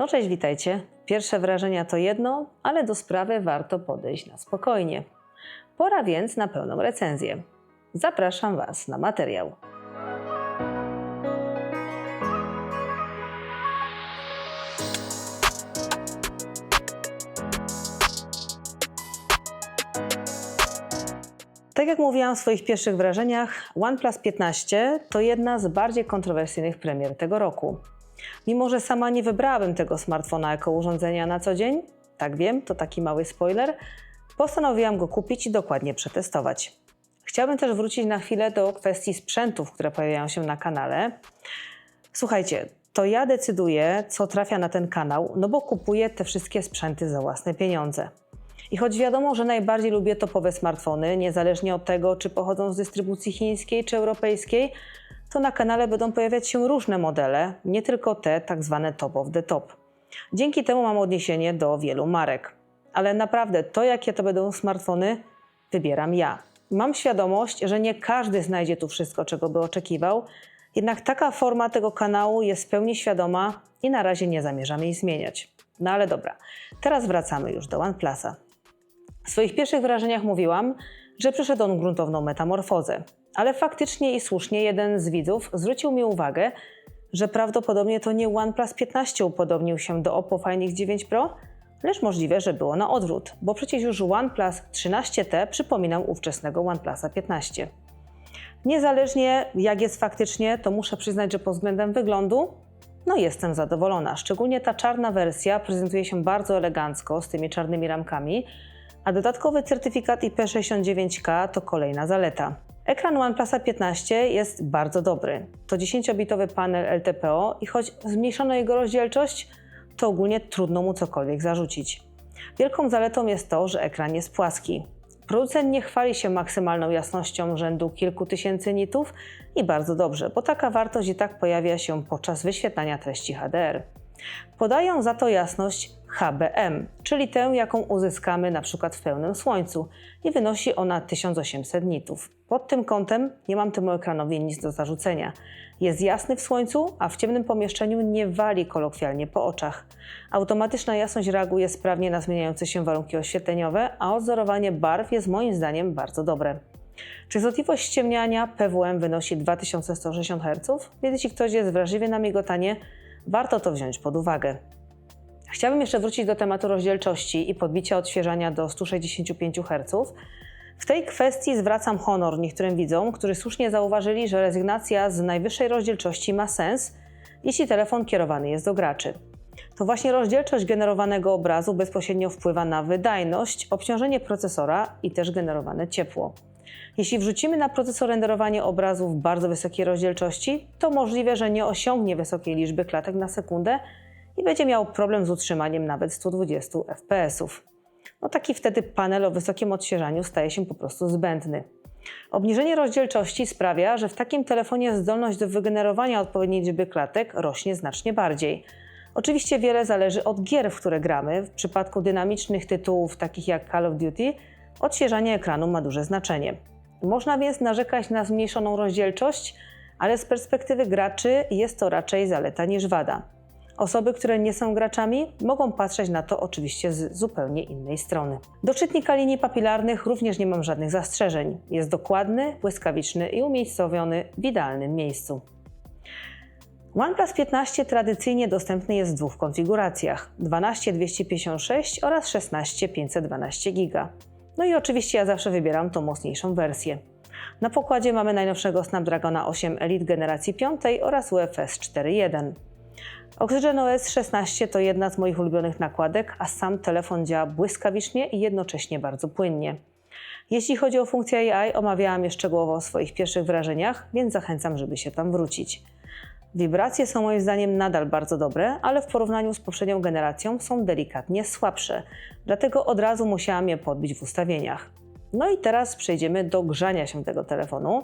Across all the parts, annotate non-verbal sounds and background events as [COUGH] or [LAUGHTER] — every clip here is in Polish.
No cześć, witajcie. Pierwsze wrażenia to jedno, ale do sprawy warto podejść na spokojnie. Pora więc na pełną recenzję. Zapraszam Was na materiał. Tak jak mówiłam w swoich pierwszych wrażeniach, OnePlus 15 to jedna z bardziej kontrowersyjnych premier tego roku. Mimo, że sama nie wybrałabym tego smartfona jako urządzenia na co dzień, tak wiem, to taki mały spoiler, postanowiłam go kupić i dokładnie przetestować. Chciałabym też wrócić na chwilę do kwestii sprzętów, które pojawiają się na kanale. Słuchajcie, to ja decyduję, co trafia na ten kanał, no bo kupuję te wszystkie sprzęty za własne pieniądze. I choć wiadomo, że najbardziej lubię topowe smartfony, niezależnie od tego, czy pochodzą z dystrybucji chińskiej czy europejskiej, to na kanale będą pojawiać się różne modele, nie tylko te tak zwane top of the top. Dzięki temu mam odniesienie do wielu marek. Ale naprawdę to, jakie to będą smartfony, wybieram ja. Mam świadomość, że nie każdy znajdzie tu wszystko, czego by oczekiwał, jednak taka forma tego kanału jest w pełni świadoma i na razie nie zamierzam jej zmieniać. No ale dobra, teraz wracamy już do OnePlusa. W swoich pierwszych wrażeniach mówiłam, że przeszedł on gruntowną metamorfozę. Ale faktycznie i słusznie jeden z widzów zwrócił mi uwagę, że prawdopodobnie to nie OnePlus 15 upodobnił się do Oppo Find X9 Pro, lecz możliwe, że było na odwrót, bo przecież już OnePlus 13T przypominał ówczesnego OnePlusa 15. Niezależnie jak jest faktycznie, to muszę przyznać, że pod względem wyglądu no jestem zadowolona. Szczególnie ta czarna wersja prezentuje się bardzo elegancko z tymi czarnymi ramkami, a dodatkowy certyfikat IP69K to kolejna zaleta. Ekran OnePlusa 15 jest bardzo dobry. To 10-bitowy panel LTPO i choć zmniejszono jego rozdzielczość, to ogólnie trudno mu cokolwiek zarzucić. Wielką zaletą jest to, że ekran jest płaski. Producent nie chwali się maksymalną jasnością rzędu kilku tysięcy nitów i bardzo dobrze, bo taka wartość i tak pojawia się podczas wyświetlania treści HDR. Podają za to jasność HBM, czyli tę, jaką uzyskamy na przykład w pełnym słońcu i wynosi ona 1800 nitów. Pod tym kątem nie mam temu ekranowi nic do zarzucenia. Jest jasny w słońcu, a w ciemnym pomieszczeniu nie wali kolokwialnie po oczach. Automatyczna jasność reaguje sprawnie na zmieniające się warunki oświetleniowe, a odzorowanie barw jest moim zdaniem bardzo dobre. Częstotliwość ściemniania PWM wynosi 2160 Hz, więc jeśli ktoś jest wrażliwy na migotanie, warto to wziąć pod uwagę. Chciałabym jeszcze wrócić do tematu rozdzielczości i podbicia odświeżania do 165 Hz. W tej kwestii zwracam honor niektórym widzom, którzy słusznie zauważyli, że rezygnacja z najwyższej rozdzielczości ma sens, jeśli telefon kierowany jest do graczy. To właśnie rozdzielczość generowanego obrazu bezpośrednio wpływa na wydajność, obciążenie procesora i też generowane ciepło. Jeśli wrzucimy na procesor renderowanie obrazu w bardzo wysokiej rozdzielczości, to możliwe, że nie osiągnie wysokiej liczby klatek na sekundę i będzie miał problem z utrzymaniem nawet 120 fps. No taki wtedy panel o wysokim odświeżaniu staje się po prostu zbędny. Obniżenie rozdzielczości sprawia, że w takim telefonie zdolność do wygenerowania odpowiedniej liczby klatek rośnie znacznie bardziej. Oczywiście wiele zależy od gier, w które gramy. W przypadku dynamicznych tytułów takich jak Call of Duty, odświeżanie ekranu ma duże znaczenie. Można więc narzekać na zmniejszoną rozdzielczość, ale z perspektywy graczy jest to raczej zaleta niż wada. Osoby, które nie są graczami, mogą patrzeć na to oczywiście z zupełnie innej strony. Do czytnika linii papilarnych również nie mam żadnych zastrzeżeń. Jest dokładny, błyskawiczny i umiejscowiony w idealnym miejscu. OnePlus 15 tradycyjnie dostępny jest w dwóch konfiguracjach: 12256 oraz 16512 GB. No i oczywiście ja zawsze wybieram tą mocniejszą wersję. Na pokładzie mamy najnowszego Snapdragona 8 Elite generacji 5 oraz UFS 4.1. Oxygen OS 16 to jedna z moich ulubionych nakładek, a sam telefon działa błyskawicznie i jednocześnie bardzo płynnie. Jeśli chodzi o funkcję AI, omawiałam je szczegółowo w swoich pierwszych wrażeniach, więc zachęcam, żeby się tam wrócić. Wibracje są moim zdaniem nadal bardzo dobre, ale w porównaniu z poprzednią generacją są delikatnie słabsze, dlatego od razu musiałam je podbić w ustawieniach. No i teraz przejdziemy do grzania się tego telefonu.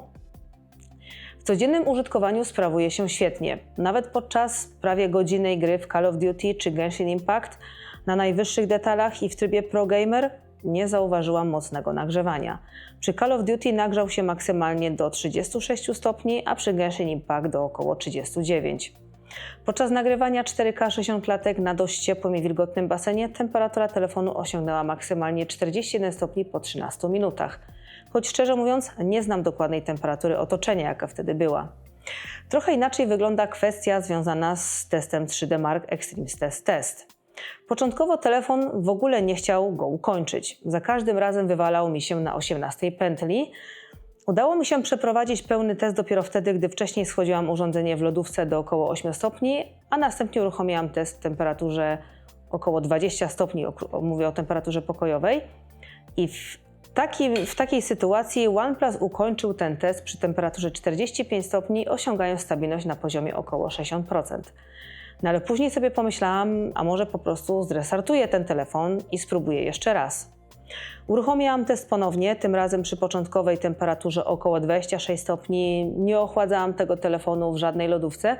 Codziennym użytkowaniu sprawuje się świetnie. Nawet podczas prawie godzinnej gry w Call of Duty czy Genshin Impact na najwyższych detalach i w trybie Pro Gamer nie zauważyłam mocnego nagrzewania. Przy Call of Duty nagrzał się maksymalnie do 36 stopni, a przy Genshin Impact do około 39. Podczas nagrywania 4K 60 klatek na dość ciepłym i wilgotnym basenie temperatura telefonu osiągnęła maksymalnie 41 stopni po 13 minutach. Choć szczerze mówiąc, nie znam dokładnej temperatury otoczenia, jaka wtedy była. Trochę inaczej wygląda kwestia związana z testem 3D Mark Extreme Test Test. Początkowo telefon w ogóle nie chciał go ukończyć. Za każdym razem wywalał mi się na 18 pętli. Udało mi się przeprowadzić pełny test dopiero wtedy, gdy wcześniej schłodziłam urządzenie w lodówce do około 8 stopni, a następnie uruchomiłam test w temperaturze około 20 stopni, mówię o temperaturze pokojowej. I w, taki, w takiej sytuacji OnePlus ukończył ten test przy temperaturze 45 stopni, osiągając stabilność na poziomie około 60%. No ale później sobie pomyślałam, a może po prostu zrestartuję ten telefon i spróbuję jeszcze raz. Uruchomiłam test ponownie, tym razem przy początkowej temperaturze około 26 stopni. Nie ochładzałam tego telefonu w żadnej lodówce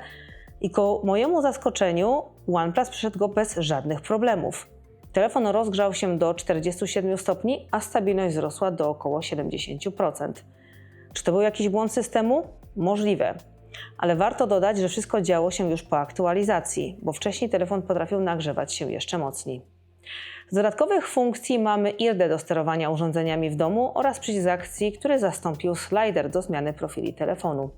i ku mojemu zaskoczeniu OnePlus przeszedł go bez żadnych problemów. Telefon rozgrzał się do 47 stopni, a stabilność wzrosła do około 70%. Czy to był jakiś błąd systemu? Możliwe. Ale warto dodać, że wszystko działo się już po aktualizacji, bo wcześniej telefon potrafił nagrzewać się jeszcze mocniej. Z dodatkowych funkcji mamy IRD do sterowania urządzeniami w domu oraz przycisk akcji, który zastąpił slider do zmiany profili telefonu.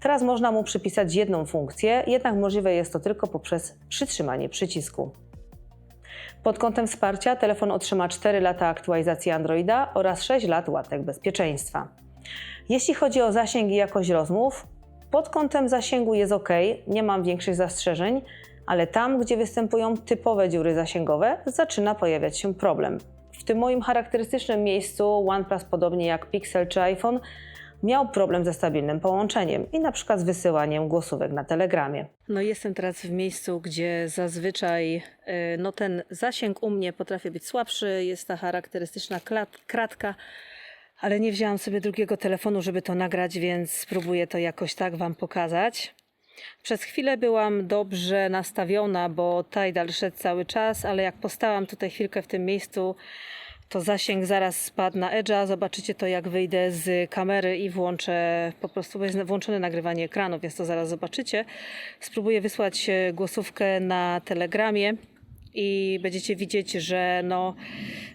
Teraz można mu przypisać jedną funkcję, jednak możliwe jest to tylko poprzez przytrzymanie przycisku. Pod kątem wsparcia telefon otrzyma 4 lata aktualizacji Androida oraz 6 lat łatek bezpieczeństwa. Jeśli chodzi o zasięg i jakość rozmów, pod kątem zasięgu jest ok, nie mam większych zastrzeżeń, ale tam, gdzie występują typowe dziury zasięgowe, zaczyna pojawiać się problem. W tym moim charakterystycznym miejscu OnePlus, podobnie jak Pixel czy iPhone, miał problem ze stabilnym połączeniem i na przykład z wysyłaniem głosówek na Telegramie. No jestem teraz w miejscu, gdzie zazwyczaj y, no ten zasięg u mnie potrafi być słabszy, jest ta charakterystyczna klat, kratka, ale nie wzięłam sobie drugiego telefonu, żeby to nagrać, więc spróbuję to jakoś tak Wam pokazać. Przez chwilę byłam dobrze nastawiona, bo Tidal szedł cały czas, ale jak postałam tutaj chwilkę w tym miejscu, to zasięg zaraz spadł na Edge'a. Zobaczycie to, jak wyjdę z kamery i włączę, po prostu bo jest włączone nagrywanie ekranu, więc to zaraz zobaczycie. Spróbuję wysłać e, głosówkę na Telegramie i będziecie widzieć, że no,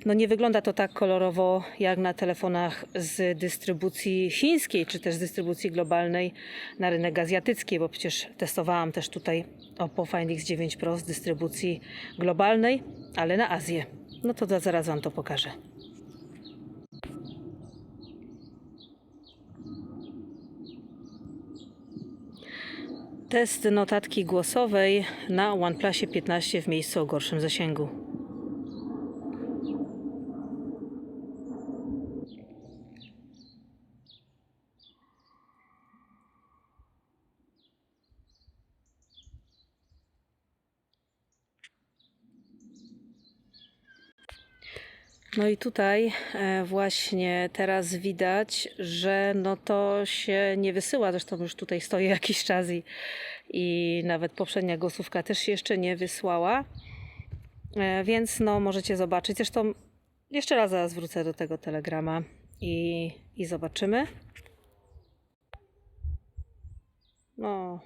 no nie wygląda to tak kolorowo jak na telefonach z dystrybucji chińskiej, czy też z dystrybucji globalnej na rynek azjatycki, bo przecież testowałam też tutaj Oppo Find X9 Pro z dystrybucji globalnej, ale na Azję. No to za- zaraz Wam to pokażę. Test notatki głosowej na OnePlusie 15 w miejscu o gorszym zasięgu. No i tutaj e, właśnie teraz widać, że no to się nie wysyła. Zresztą już tutaj stoję [LAUGHS] jakiś czas i, i nawet poprzednia głosówka też się jeszcze nie wysłała. E, Więc no możecie zobaczyć. Zresztą jeszcze raz zaraz wrócę do tego telegrama i, i zobaczymy. No,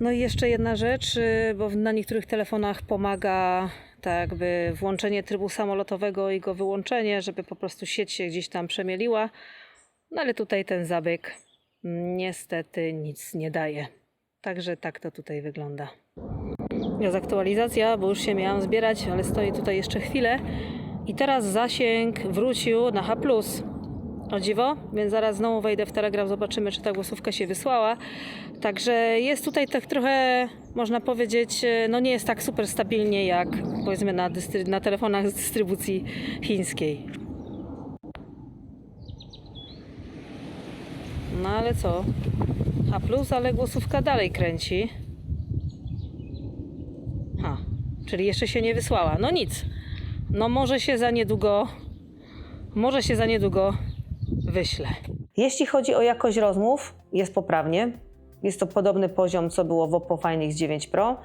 No i jeszcze jedna rzecz, y, bo na niektórych telefonach pomaga tak jakby włączenie trybu samolotowego i go wyłączenie, żeby po prostu sieć się gdzieś tam przemieliła. No ale tutaj ten zabieg mm, niestety nic nie daje. Także tak to tutaj wygląda. Jest aktualizacja, bo już się miałam zbierać, ale stoi tutaj jeszcze chwilę. I teraz zasięg wrócił na H+. O dziwo, więc zaraz znowu wejdę w Telegram, zobaczymy, czy ta głosówka się wysłała. Także jest tutaj tak trochę, można powiedzieć, e, no nie jest tak super stabilnie jak powiedzmy na, na telefonach z dystrybucji chińskiej. No ale co? A plus, ale głosówka dalej kręci. Ha, czyli jeszcze się nie wysłała. No nic. No może się za niedługo, może się za niedługo wyślę. Jeśli chodzi o jakość rozmów, jest poprawnie. Jest to podobny poziom, co było w Oppo Find X9 Pro.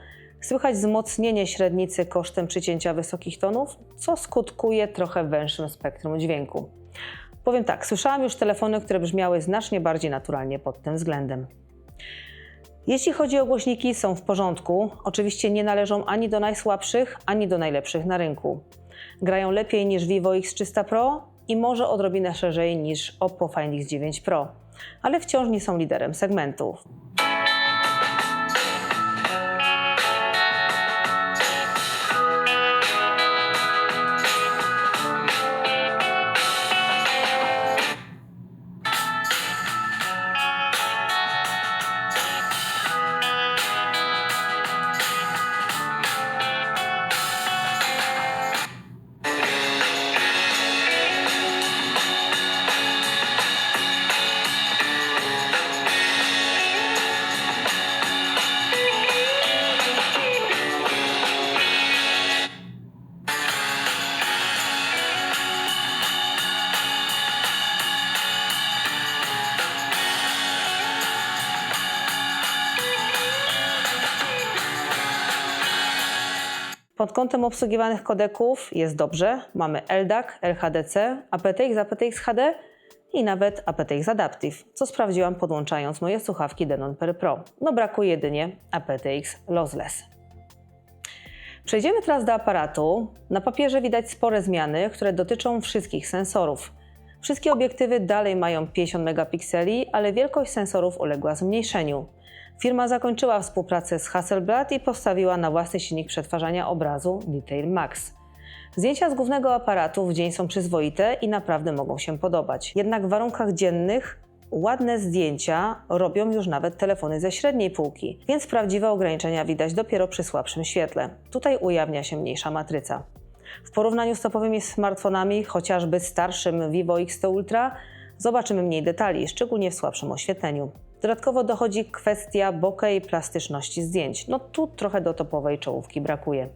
Słychać wzmocnienie średnicy kosztem przycięcia wysokich tonów, co skutkuje trochę węższym spektrum dźwięku. Powiem tak, słyszałam już telefony, które brzmiały znacznie bardziej naturalnie pod tym względem. Jeśli chodzi o głośniki, są w porządku. Oczywiście nie należą ani do najsłabszych, ani do najlepszych na rynku. Grają lepiej niż Vivo X300 Pro i może odrobinę szerzej niż Oppo Find X9 Pro, ale wciąż nie są liderem segmentu. Kątem obsługiwanych kodeków jest dobrze. Mamy LDAC, LHDC, aptX, aptX HD i nawet aptX Adaptive, co sprawdziłam podłączając moje słuchawki Denon Per Pro. No brakuje jedynie aptX Lossless. Przejdziemy teraz do aparatu. Na papierze widać spore zmiany, które dotyczą wszystkich sensorów. Wszystkie obiektywy dalej mają 50 megapikseli, ale wielkość sensorów uległa zmniejszeniu. Firma zakończyła współpracę z Hasselblad i postawiła na własny silnik przetwarzania obrazu Detail Max. Zdjęcia z głównego aparatu w dzień są przyzwoite i naprawdę mogą się podobać. Jednak w warunkach dziennych ładne zdjęcia robią już nawet telefony ze średniej półki, więc prawdziwe ograniczenia widać dopiero przy słabszym świetle. Tutaj ujawnia się mniejsza matryca. W porównaniu z topowymi smartfonami, chociażby starszym Vivo X100 Ultra, zobaczymy mniej detali, szczególnie w słabszym oświetleniu. Dodatkowo dochodzi kwestia bokeh i plastyczności zdjęć. No tu trochę do topowej czołówki brakuje.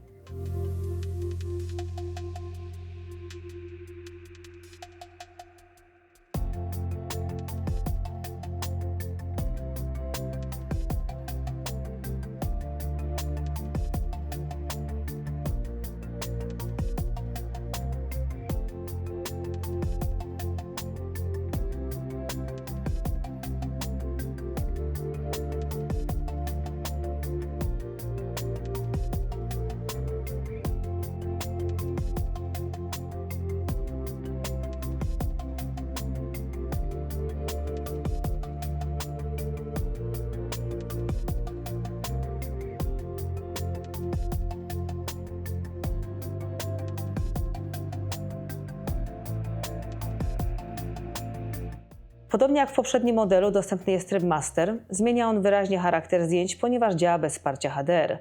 Podobnie jak w poprzednim modelu dostępny jest tryb Master, zmienia on wyraźnie charakter zdjęć, ponieważ działa bez wsparcia HDR.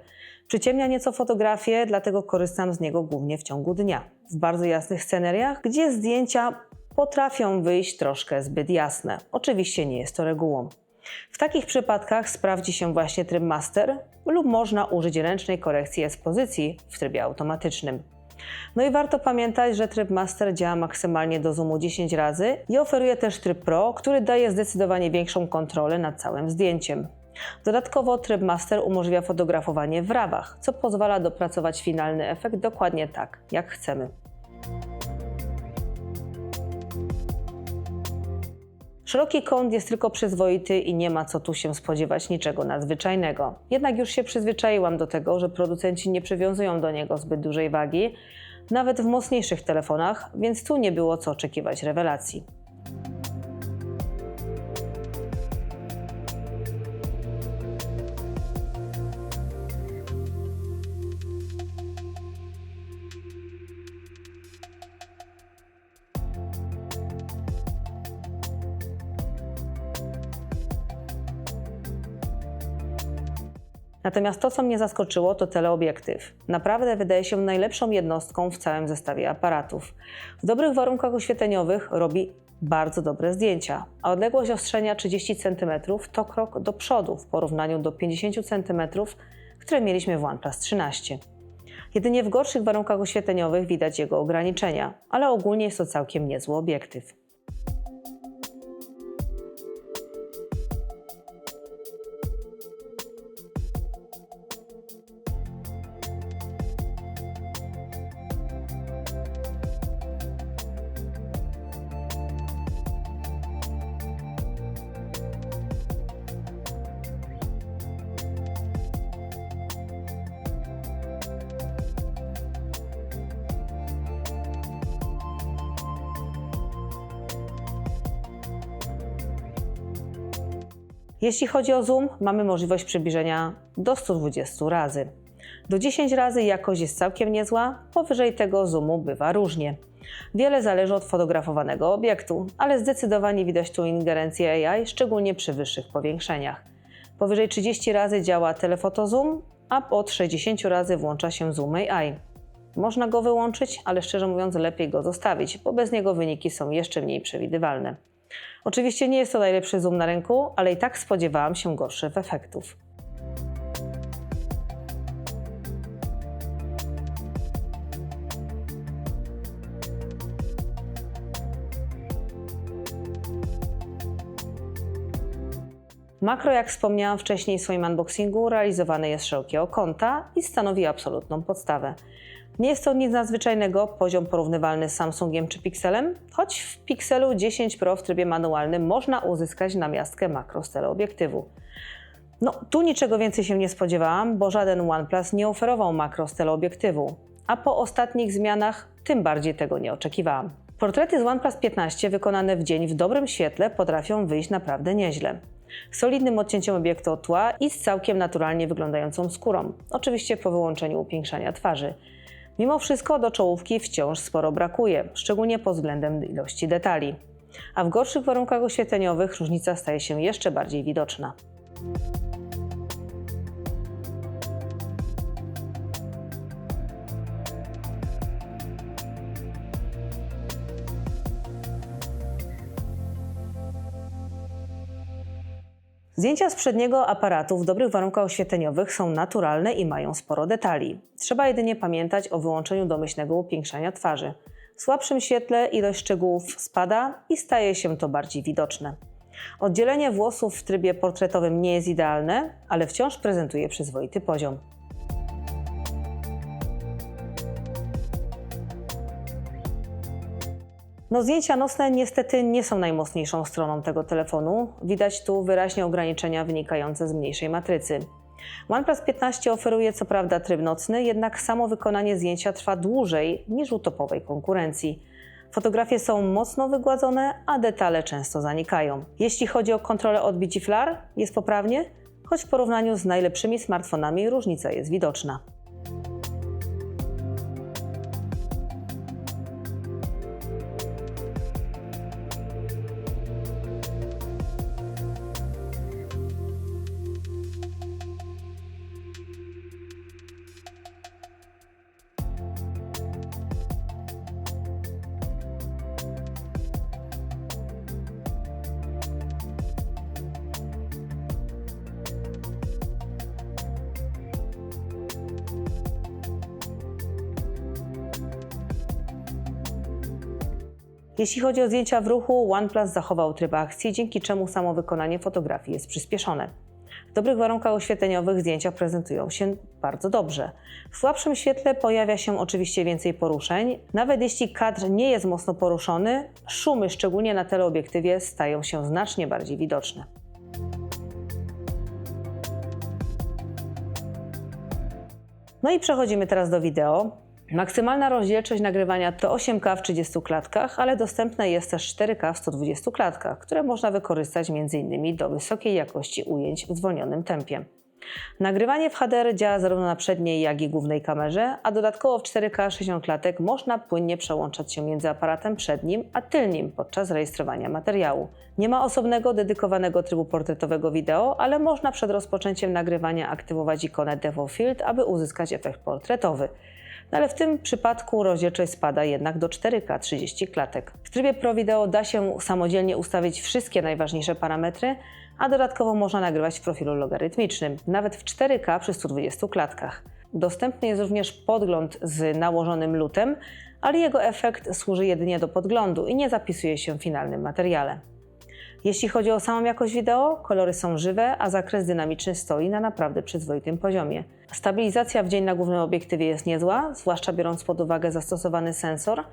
Przyciemnia nieco fotografię, dlatego korzystam z niego głównie w ciągu dnia. W bardzo jasnych scenariach, gdzie zdjęcia potrafią wyjść troszkę zbyt jasne. Oczywiście nie jest to regułą. W takich przypadkach sprawdzi się właśnie tryb Master lub można użyć ręcznej korekcji ekspozycji w trybie automatycznym. No i warto pamiętać, że tryb Master działa maksymalnie do zoomu 10 razy i oferuje też tryb Pro, który daje zdecydowanie większą kontrolę nad całym zdjęciem. Dodatkowo tryb Master umożliwia fotografowanie w rawach, co pozwala dopracować finalny efekt dokładnie tak, jak chcemy. Szeroki kąt jest tylko przyzwoity i nie ma co tu się spodziewać niczego nadzwyczajnego. Jednak już się przyzwyczaiłam do tego, że producenci nie przywiązują do niego zbyt dużej wagi, nawet w mocniejszych telefonach, więc tu nie było co oczekiwać rewelacji. Natomiast to, co mnie zaskoczyło, to teleobiektyw. Naprawdę wydaje się najlepszą jednostką w całym zestawie aparatów. W dobrych warunkach oświetleniowych robi bardzo dobre zdjęcia, a odległość ostrzenia 30 cm to krok do przodu w porównaniu do 50 cm, które mieliśmy w OnePlus 13. Jedynie w gorszych warunkach oświetleniowych widać jego ograniczenia, ale ogólnie jest to całkiem niezły obiektyw. Jeśli chodzi o zoom, mamy możliwość przybliżenia do 120 razy. Do 10 razy jakość jest całkiem niezła, powyżej tego zoomu bywa różnie. Wiele zależy od fotografowanego obiektu, ale zdecydowanie widać tu ingerencję AI, szczególnie przy wyższych powiększeniach. Powyżej 30 razy działa telefotozoom, a od 60 razy włącza się zoom AI. Można go wyłączyć, ale szczerze mówiąc lepiej go zostawić, bo bez niego wyniki są jeszcze mniej przewidywalne. Oczywiście nie jest to najlepszy zoom na rynku, ale i tak spodziewałam się gorszych efektów. Makro, jak wspomniałam wcześniej w swoim unboxingu, realizowane jest szerokiego kąta i stanowi absolutną podstawę. Nie jest to nic nadzwyczajnego, poziom porównywalny z Samsungiem czy Pixelem, choć w Pixelu 10 Pro w trybie manualnym można uzyskać namiastkę makro z teleobiektywu. No, tu niczego więcej się nie spodziewałam, bo żaden OnePlus nie oferował makro z teleobiektywu, a po ostatnich zmianach tym bardziej tego nie oczekiwałam. Portrety z OnePlus 15 wykonane w dzień w dobrym świetle potrafią wyjść naprawdę nieźle solidnym odcięciem obiektu od tła i z całkiem naturalnie wyglądającą skórą, oczywiście po wyłączeniu upiększania twarzy. Mimo wszystko do czołówki wciąż sporo brakuje, szczególnie pod względem ilości detali. A w gorszych warunkach oświetleniowych różnica staje się jeszcze bardziej widoczna. Zdjęcia z przedniego aparatu w dobrych warunkach oświetleniowych są naturalne i mają sporo detali. Trzeba jedynie pamiętać o wyłączeniu domyślnego upiększania twarzy. W słabszym świetle ilość szczegółów spada i staje się to bardziej widoczne. Oddzielenie włosów w trybie portretowym nie jest idealne, ale wciąż prezentuje przyzwoity poziom. No, zdjęcia nocne niestety nie są najmocniejszą stroną tego telefonu. Widać tu wyraźnie ograniczenia wynikające z mniejszej matrycy. OnePlus 15 oferuje co prawda tryb nocny, jednak samo wykonanie zdjęcia trwa dłużej niż u topowej konkurencji. Fotografie są mocno wygładzone, a detale często zanikają. Jeśli chodzi o kontrolę odbici flar, jest poprawnie, choć w porównaniu z najlepszymi smartfonami różnica jest widoczna. Jeśli chodzi o zdjęcia w ruchu, OnePlus zachował tryb akcji, dzięki czemu samo wykonanie fotografii jest przyspieszone. W dobrych warunkach oświetleniowych zdjęcia prezentują się bardzo dobrze. W słabszym świetle pojawia się oczywiście więcej poruszeń. Nawet jeśli kadr nie jest mocno poruszony, szumy, szczególnie na teleobiektywie, stają się znacznie bardziej widoczne. No i przechodzimy teraz do wideo. Maksymalna rozdzielczość nagrywania to 8K w 30 klatkach, ale dostępne jest też 4K w 120 klatkach, które można wykorzystać m.in. do wysokiej jakości ujęć w zwolnionym tempie. Nagrywanie w HDR działa zarówno na przedniej, jak i głównej kamerze, a dodatkowo w 4K 60 klatek można płynnie przełączać się między aparatem przednim a tylnim podczas rejestrowania materiału. Nie ma osobnego, dedykowanego trybu portretowego wideo, ale można przed rozpoczęciem nagrywania aktywować ikonę Devo Field, aby uzyskać efekt portretowy. No ale w tym przypadku rozdzielczość spada jednak do 4K 30 klatek. W trybie Pro Video da się samodzielnie ustawić wszystkie najważniejsze parametry, a dodatkowo można nagrywać w profilu logarytmicznym, nawet w 4K przy 120 klatkach. Dostępny jest również podgląd z nałożonym lutem, ale jego efekt służy jedynie do podglądu i nie zapisuje się w finalnym materiale. Jeśli chodzi o samą jakość wideo, kolory są żywe, a zakres dynamiczny stoi na naprawdę przyzwoitym poziomie. Stabilizacja w dzień na głównym obiektywie jest niezła, zwłaszcza biorąc pod uwagę zastosowany sensor,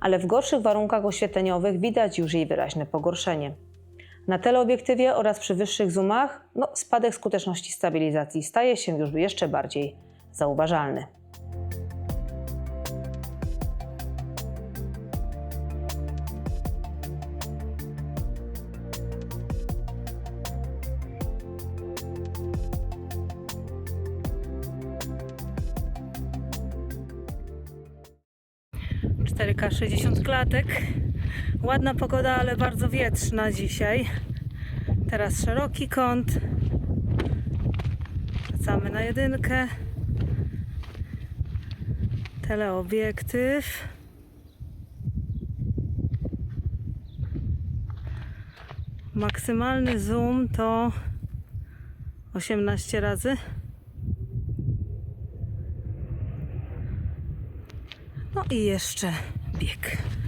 ale w gorszych warunkach oświetleniowych widać już jej wyraźne pogorszenie. Na teleobiektywie oraz przy wyższych zoomach no, spadek skuteczności stabilizacji staje się już jeszcze bardziej zauważalny. 4K 60 klatek. Ładna pogoda, ale bardzo wietrzna dzisiaj. Teraz szeroki kąt. Wracamy na jedynkę. Teleobiektyw. Maksymalny zoom to 18 razy. No i jeszcze bieg.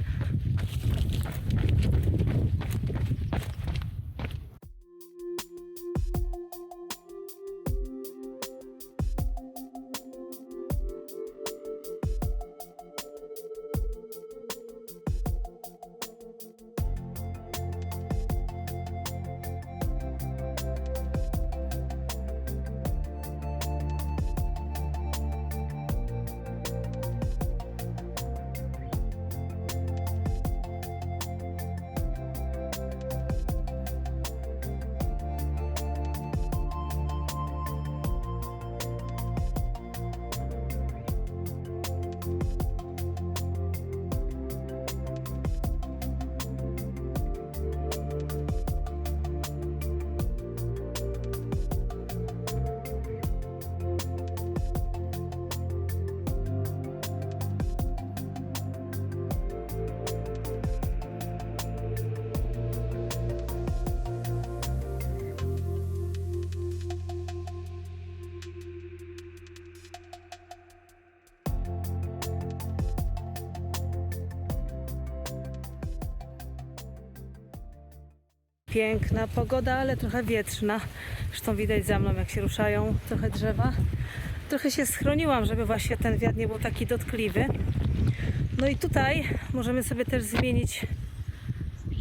Piękna pogoda, ale trochę wietrzna. Zresztą widać za mną, jak się ruszają trochę drzewa. Trochę się schroniłam, żeby właśnie ten wiatr nie był taki dotkliwy. No i tutaj możemy sobie też zmienić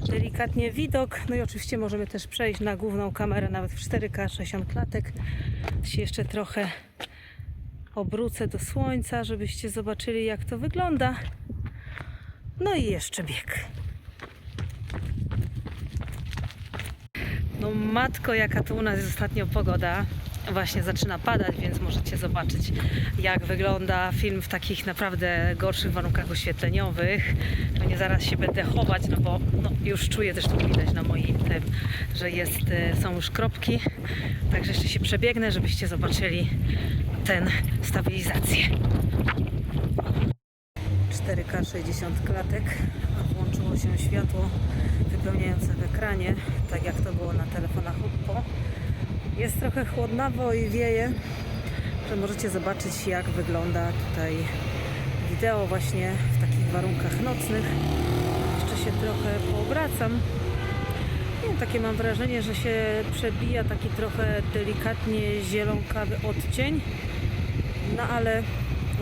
delikatnie widok. No i oczywiście możemy też przejść na główną kamerę, nawet w 4K 60 klatek. Się jeszcze trochę obrócę do słońca, żebyście zobaczyli, jak to wygląda. No i jeszcze bieg. No matko, jaka tu u nas jest ostatnio pogoda. Właśnie zaczyna padać, więc możecie zobaczyć, jak wygląda film w takich naprawdę gorszych warunkach oświetleniowych. Pewnie zaraz się będę chować, no bo no, już czuję też tu widać na moim tym, że jest, e, są już kropki. Także jeszcze się przebiegnę, żebyście zobaczyli ten stabilizację. 4K 60 klatek, a włączyło się światło wypełniające w ekranie, tak jak to było na telefonach Oppo. Jest trochę chłodnawo i wieje, że możecie zobaczyć jak wygląda tutaj wideo właśnie w takich warunkach nocnych. Jeszcze się trochę poobracam. Wiem, takie mam wrażenie, że się przebija taki trochę delikatnie zielonkawy odcień. No ale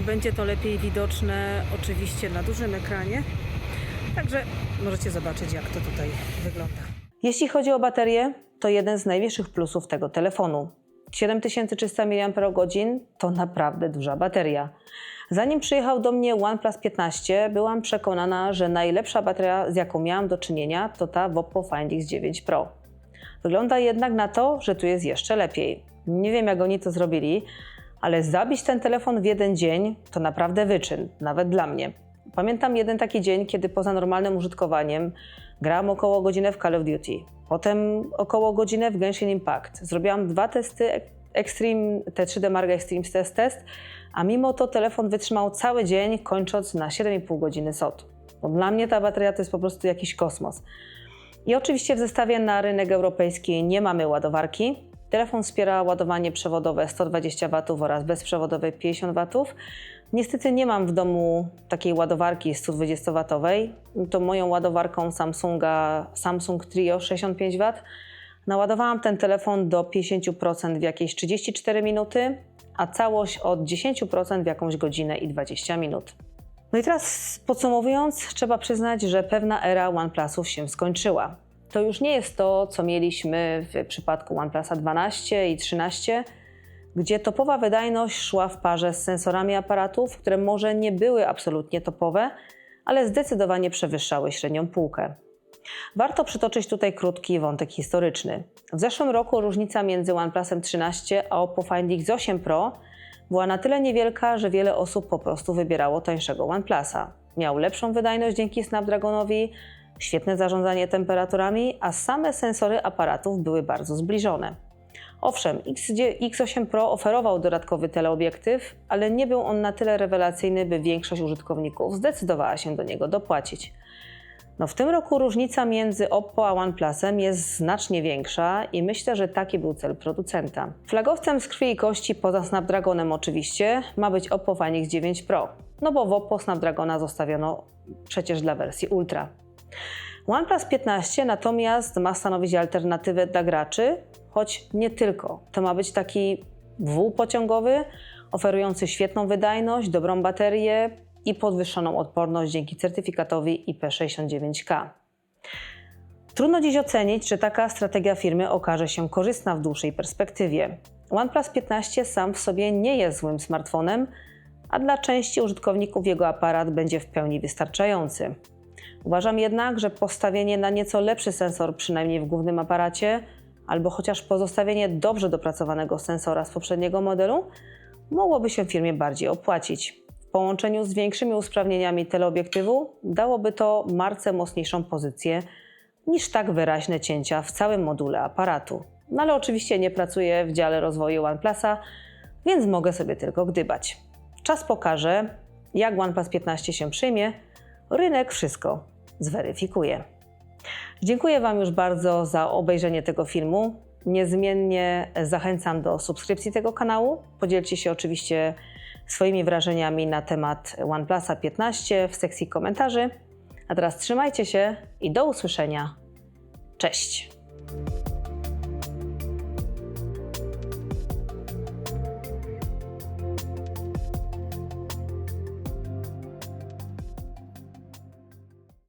będzie to lepiej widoczne oczywiście na dużym ekranie. Także możecie zobaczyć, jak to tutaj wygląda. Jeśli chodzi o baterię, to jeden z największych plusów tego telefonu. 7300 mAh to naprawdę duża bateria. Zanim przyjechał do mnie OnePlus 15, byłam przekonana, że najlepsza bateria, z jaką miałam do czynienia, to ta w Oppo Find X9 Pro. Wygląda jednak na to, że tu jest jeszcze lepiej. Nie wiem, jak oni to zrobili, ale zabić ten telefon w jeden dzień to naprawdę wyczyn, nawet dla mnie. Pamiętam jeden taki dzień, kiedy poza normalnym użytkowaniem grałam około godzinę w Call of Duty, potem około godzinę w Genshin Impact. Zrobiłam dwa testy Extreme, te 3D Mark Extreme Test Test, a mimo to telefon wytrzymał cały dzień, kończąc na 7,5 godziny SOT. No dla mnie ta bateria to jest po prostu jakiś kosmos. I oczywiście w zestawie na rynek europejski nie mamy ładowarki. Telefon wspiera ładowanie przewodowe 120 W oraz bezprzewodowe 50 W. Niestety nie mam w domu takiej ładowarki 120 W. To moją ładowarką Samsunga Samsung Trio 65 W. Naładowałam ten telefon do 50% w jakieś 34 minuty, a całość od 10% w jakąś godzinę i 20 minut. No i teraz podsumowując, trzeba przyznać, że pewna era OnePlusów się skończyła. To już nie jest to, co mieliśmy w przypadku OnePlusa 12 i 13, gdzie topowa wydajność szła w parze z sensorami aparatów, które może nie były absolutnie topowe, ale zdecydowanie przewyższały średnią półkę. Warto przytoczyć tutaj krótki wątek historyczny. W zeszłym roku różnica między OnePlusem 13 a Oppo Find X8 Pro była na tyle niewielka, że wiele osób po prostu wybierało tańszego OnePlusa. Miał lepszą wydajność dzięki Snapdragonowi, świetne zarządzanie temperaturami, a same sensory aparatów były bardzo zbliżone. Owszem, X8 Pro oferował dodatkowy teleobiektyw, ale nie był on na tyle rewelacyjny, by większość użytkowników zdecydowała się do niego dopłacić. No w tym roku różnica między Oppo a OnePlusem jest znacznie większa i myślę, że taki był cel producenta. Flagowcem z krwi i kości poza Snapdragonem oczywiście ma być Oppo Find X9 Pro, no bo w Oppo Snapdragona zostawiono przecież dla wersji Ultra. OnePlus 15 natomiast ma stanowić alternatywę dla graczy, choć nie tylko. To ma być taki wół pociągowy, oferujący świetną wydajność, dobrą baterię i podwyższoną odporność dzięki certyfikatowi IP69K. Trudno dziś ocenić, czy taka strategia firmy okaże się korzystna w dłuższej perspektywie. OnePlus 15 sam w sobie nie jest złym smartfonem, a dla części użytkowników jego aparat będzie w pełni wystarczający. Uważam jednak, że postawienie na nieco lepszy sensor, przynajmniej w głównym aparacie, albo chociaż pozostawienie dobrze dopracowanego sensora z poprzedniego modelu, mogłoby się firmie bardziej opłacić. W połączeniu z większymi usprawnieniami teleobiektywu dałoby to marce mocniejszą pozycję niż tak wyraźne cięcia w całym module aparatu. No ale oczywiście nie pracuję w dziale rozwoju OnePlusa, więc mogę sobie tylko gdybać. Czas pokaże, jak OnePlus 15 się przyjmie, rynek wszystko zweryfikuje. Dziękuję Wam już bardzo za obejrzenie tego filmu. Niezmiennie zachęcam do subskrypcji tego kanału. Podzielcie się oczywiście swoimi wrażeniami na temat OnePlusa 15 w sekcji komentarzy. A teraz trzymajcie się i do usłyszenia. Cześć!